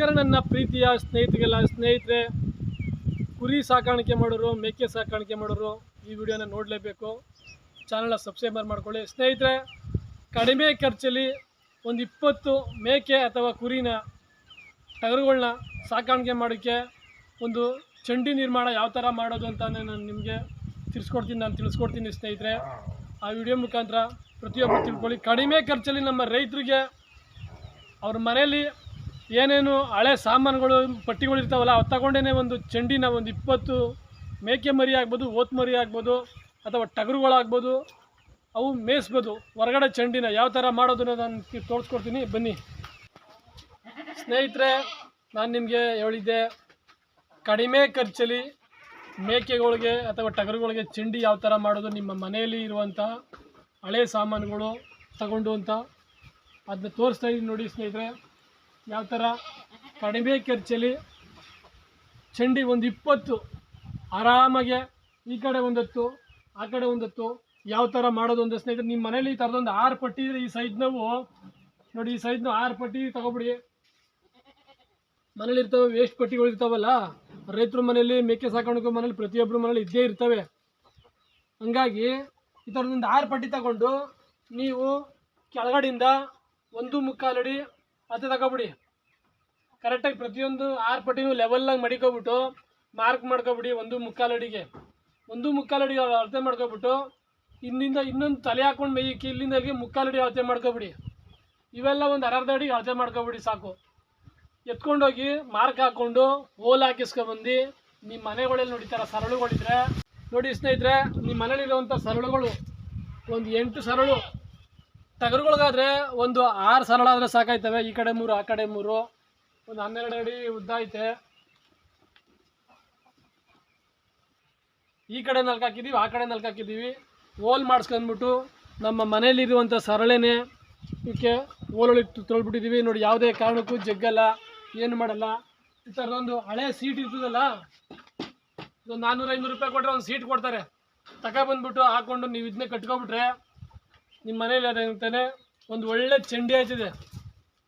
ನಮಸ್ಕಾರ ನನ್ನ ಪ್ರೀತಿಯ ಸ್ನೇಹಿತರಿಗೆಲ್ಲ ಸ್ನೇಹಿತರೆ, ಕುರಿ ಸಾಕಾಣಿಕೆ ಮಾಡೋರು, ಮೇಕೆ ಸಾಕಾಣಿಕೆ ಮಾಡೋರು ಈ ವಿಡಿಯೋನ ನೋಡಲೇಬೇಕು. ಚಾನಲ್ನ ಸಬ್ಸ್ಕ್ರೈಬರ್ ಮಾಡ್ಕೊಳ್ಳಿ. ಸ್ನೇಹಿತರೆ, ಕಡಿಮೆ ಖರ್ಚಲ್ಲಿ ಒಂದು ಇಪ್ಪತ್ತು ಮೇಕೆ ಅಥವಾ ಕುರಿನ ಟಗರುಗಳನ್ನ ಸಾಕಾಣಿಕೆ ಮಾಡೋಕ್ಕೆ ಒಂದು ಚಂಡಿ ನಿರ್ಮಾಣ ಯಾವ ಥರ ಮಾಡೋದು ಅಂತ ನಾನು ನಿಮಗೆ ತಿಳಿಸ್ಕೊಡ್ತೀನಿ, ನಾನು ತಿಳಿಸ್ಕೊಡ್ತೀನಿ ಸ್ನೇಹಿತರೆ. ಆ ವಿಡಿಯೋ ಮುಖಾಂತರ ಪ್ರತಿಯೊಬ್ಬರು ತಿಳ್ಕೊಳ್ಳಿ. ಕಡಿಮೆ ಖರ್ಚಲ್ಲಿ ನಮ್ಮ ರೈತರಿಗೆ ಅವ್ರ ಮನೆಯಲ್ಲಿ ಏನೇನು ಹಳೆ ಸಾಮಾನುಗಳು, ಪಟ್ಟಿಗಳು ಇರ್ತಾವಲ್ಲ, ಅವು ತಗೊಂಡೇ ಒಂದು ಚಂಡಿನ ಒಂದು ಇಪ್ಪತ್ತು ಮೇಕೆ ಮರಿ ಆಗ್ಬೋದು ಓತ್ ಮರಿ ಆಗ್ಬೋದು, ಅಥವಾ ಟಗರುಗಳಾಗ್ಬೋದು, ಅವು ಮೇಯಿಸ್ಬೋದು. ಹೊರಗಡೆ ಚಂಡಿನ ಯಾವ ಥರ ಮಾಡೋದು ಅನ್ನೋದು ನಾನು ತೋರಿಸ್ಕೊಡ್ತೀನಿ. ಬನ್ನಿ. ಸ್ನೇಹಿತರೆ, ನಾನು ನಿಮಗೆ ಹೇಳಿದ್ದೆ, ಕಡಿಮೆ ಖರ್ಚಲ್ಲಿ ಮೇಕೆಗಳಿಗೆ ಅಥವಾ ಟಗರುಗಳಿಗೆ ಚಂಡಿ ಯಾವ ಥರ ಮಾಡೋದು, ನಿಮ್ಮ ಮನೆಯಲ್ಲಿ ಇರುವಂಥ ಹಳೆ ಸಾಮಾನುಗಳು ತಗೊಂಡು ಅಂತ. ಅದನ್ನ ತೋರಿಸ್ತಾ ಇದ್ದೀನಿ ನೋಡಿ ಸ್ನೇಹಿತರೆ. ಯಾವ ಥರ? ಕಡಿಮೆ ಖರ್ಚಲ್ಲಿ ಚಂಡಿ ಒಂದು ಇಪ್ಪತ್ತು, ಆರಾಮಾಗೆ ಈ ಕಡೆ ಒಂದತ್ತು, ಆ ಕಡೆ ಒಂದತ್ತು. ಯಾವ ಥರ ಮಾಡೋದು ಒಂದು ಸ್ನೇಹಿತರೆ, ನಿಮ್ಮ ಮನೇಲಿ ಈ ಥರದೊಂದು ಆರು ಪಟ್ಟಿ ಇದ್ರೆ ಈ ಸೈಜ್ ನಾವು, ನೋಡಿ ಈ ಸೈಜ್ನ ಆರು ಪಟ್ಟಿ ತಗೊಬಿಡಿ. ಮನೇಲಿ ಇರ್ತವೆ ವೇಸ್ಟ್ ಪಟ್ಟಿಗಳು ಇರ್ತಾವಲ್ಲ, ರೈತರ ಮನೇಲಿ, ಮೇಕೆ ಸಾಕಾಣಿಕೆ ಮನೇಲಿ ಪ್ರತಿಯೊಬ್ಬರ ಮನೇಲಿ ಇದ್ದೇ ಇರ್ತವೆ. ಹಂಗಾಗಿ ಈ ಥರದೊಂದು ಆರು ಪಟ್ಟಿ ತಗೊಂಡು ನೀವು ಕೆಳಗಡೆಯಿಂದ ಒಂದು ಮುಕ್ಕಾಲಡಿ ಹತ್ತು ತಗೊಬಿಡಿ. ಕರೆಕ್ಟಾಗಿ ಪ್ರತಿಯೊಂದು ಆರು ಪಟ್ಟಿನೂ ಲೆವೆಲ್ನಾಗ ಮಡಿಕೊಬಿಟ್ಟು ಮಾರ್ಕ್ ಮಾಡ್ಕೊಬಿಡಿ ಒಂದು ಮುಕ್ಕಾಲಡಿಗೆ ಒಂದು ಮುಕ್ಕಾಲಡಿಗೆ ಅಳತೆ ಮಾಡ್ಕೊಬಿಟ್ಟು ಇಲ್ಲಿಂದ ಇನ್ನೊಂದು ತಲೆ ಹಾಕೊಂಡು ಮೇಯಕ್ಕೆ ಇಲ್ಲಿಂದ ಅಲ್ಲಿಗೆ ಮುಕ್ಕಾಲಡಿ ಅಳತೆ ಮಾಡ್ಕೊಬಿಡಿ. ಇವೆಲ್ಲ ಒಂದು ಅರ್ಧ ಅಡಿಗೆ ಅಳತೆ ಮಾಡ್ಕೊಬಿಡಿ ಸಾಕು. ಎತ್ಕೊಂಡೋಗಿ ಮಾರ್ಕ್ ಹಾಕ್ಕೊಂಡು ಹೋಲ್ ಹಾಕಿಸ್ಕೊಬಂದು ನಿಮ್ಮ ಮನೆಗಳಲ್ಲಿ ನೋಡಿತಾರ ಸರಳುಗಳಿದ್ರೆ, ನೋಡಿ ಸ್ನೇಹಿತರೆ ನಿಮ್ಮ ಮನೇಲಿರುವಂಥ ಸರಳುಗಳು, ಒಂದು ಎಂಟು ಸರಳು ಟಗರುಗಳಿಗಾದ್ರೆ ಒಂದು ಆರು ಸರಳ ಆದರೆ ಸಾಕಾಯ್ತವೆ. ಈ ಕಡೆ ಮೂರು, ಆ ಕಡೆ ಮೂರು. ಒಂದು ಹನ್ನೆರಡು ಅಡಿ ಉದ್ದ ಐತೆ. ಈ ಕಡೆ ನಾಲ್ಕು ಹಾಕಿದ್ದೀವಿ, ಆ ಕಡೆ ನಾಲ್ಕು ಹಾಕಿದ್ದೀವಿ. ಹೋಲ್ ಮಾಡಿಸ್ಕೊಂಡ್ಬಿಟ್ಟು ನಮ್ಮ ಮನೇಲಿರುವಂಥ ಸರಳೇನೆ ಇದಕ್ಕೆ ಹೋಲೊಳಗೆ ತೊಳ್ಬಿಟ್ಟಿದ್ದೀವಿ. ನೋಡಿ, ಯಾವುದೇ ಕಾರಣಕ್ಕೂ ಜಗ್ಗಲ್ಲ, ಏನು ಮಾಡಲ್ಲ. ಈ ಥರದೊಂದು ಹಳೆ ಸೀಟ್ ಇರ್ತದಲ್ಲ, ಇದೊಂದು ನಾನ್ನೂರು ಐನೂರು ರೂಪಾಯಿ ಕೊಟ್ಟರೆ ಒಂದು ಸೀಟ್ ಕೊಡ್ತಾರೆ. ತಗೊಬಂದ್ಬಿಟ್ಟು ಹಾಕ್ಕೊಂಡು ನೀವು ಇದನ್ನೇ ಕಟ್ಕೊಬಿಟ್ರೆ ನಿಮ್ಮ ಮನೇಲಿ ಅದೇನಂತಾನೆ ಒಂದು ಒಳ್ಳೆ ಚಂಡಿ ಆಯ್ತಿದೆ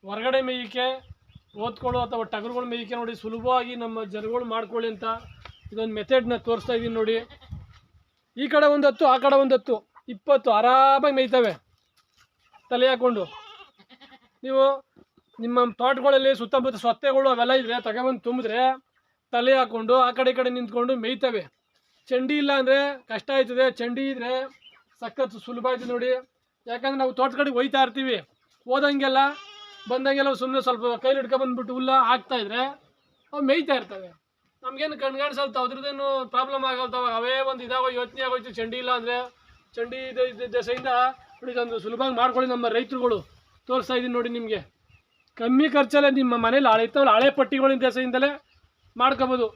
ಹೊರಗಡೆ ಮೇಯಿಕೆ, ಓದ್ಕೊಳ್ಳೋ ಅಥವಾ ಟಗರುಗಳು ಮೇಯ್ಕೆ ನೋಡಿ ಸುಲಭವಾಗಿ ನಮ್ಮ ಜನಗಳು ಮಾಡ್ಕೊಳ್ಳಿ ಅಂತ ಇದೊಂದು ಮೆಥಡ್ನ ತೋರಿಸ್ತಾ ಇದ್ದೀನಿ ನೋಡಿ. ಈ ಕಡೆ ಒಂದತ್ತು ಆ ಕಡೆ ಒಂದು ಹತ್ತು, ಇಪ್ಪತ್ತು ಆರಾಮಾಗಿ ಮೇಯ್ತವೆ. ತಲೆ ಹಾಕ್ಕೊಂಡು ನೀವು ನಿಮ್ಮ ತೋಟಗಳಲ್ಲಿ ಸುತ್ತಮುತ್ತ ಸೊತ್ತೆಗಳು ಅವೆಲ್ಲ ಇದ್ರೆ ತಗೊಬಂದು ತುಂಬಿದ್ರೆ ತಲೆ ಹಾಕ್ಕೊಂಡು ಆ ಕಡೆ ಈ ಕಡೆ ನಿಂತ್ಕೊಂಡು ಮೇಯ್ತವೆ. ಚಂಡಿ ಇಲ್ಲ ಅಂದರೆ ಕಷ್ಟ ಆಯ್ತದೆ. ಚಂಡಿ ಇದ್ರೆ ಸಖತ್ ಸುಲಭ ಆಯ್ತು ನೋಡಿ. ಯಾಕಂದ್ರೆ ನಾವು ತೋಟದ ಕಡೆಗೆ ಹೋಯ್ತಾ ಇರ್ತೀವಿ. ಹೋದಂಗೆಲ್ಲ, ಬಂದಂಗೆಲ್ಲ ಸುಮ್ಮನೆ ಸ್ವಲ್ಪ ಕೈಲಿ ಹಿಡ್ಕೊಂಬಂದ್ಬಿಟ್ಟು ಹುಲ್ಲ ಹಾಕ್ತಾ ಇದ್ರೆ ಅವು ಮೇಯ್ತಾ ಇರ್ತವೆ. ನಮ್ಗೇನು ಕಣ್ಗಾಣಿಸಲ್ತ, ಅದ್ರದ್ದೇನು ಪ್ರಾಬ್ಲಮ್ ಆಗಲ್ತಾವ? ಅವೇ ಒಂದು ಇದಾಗೋ ಯೋಚನೆ ಆಗೋಯ್ತು, ಚಂಡಿ ಇಲ್ಲ ಅಂದರೆ ಚಂಡಿ ಇದೆ ದೆಸೆಯಿಂದ ಇದೊಂದು ಸುಲಭವಾಗಿ ಮಾಡ್ಕೊಳ್ಳಿ ನಮ್ಮ ರೈತರುಗಳು. ತೋರಿಸ್ತಾ ಇದ್ದೀನಿ ನೋಡಿ ನಿಮಗೆ. ಕಮ್ಮಿ ಖರ್ಚಲ್ಲೇ ನಿಮ್ಮ ಮನೇಲಿ ಹಳೆ ಇರ್ತಾವಲ್ಲ ಹಳೆ ಪಟ್ಟಿಗಳಿನ ದೆಸೆಯಿಂದಲೇ ಮಾಡ್ಕೋಬೋದು.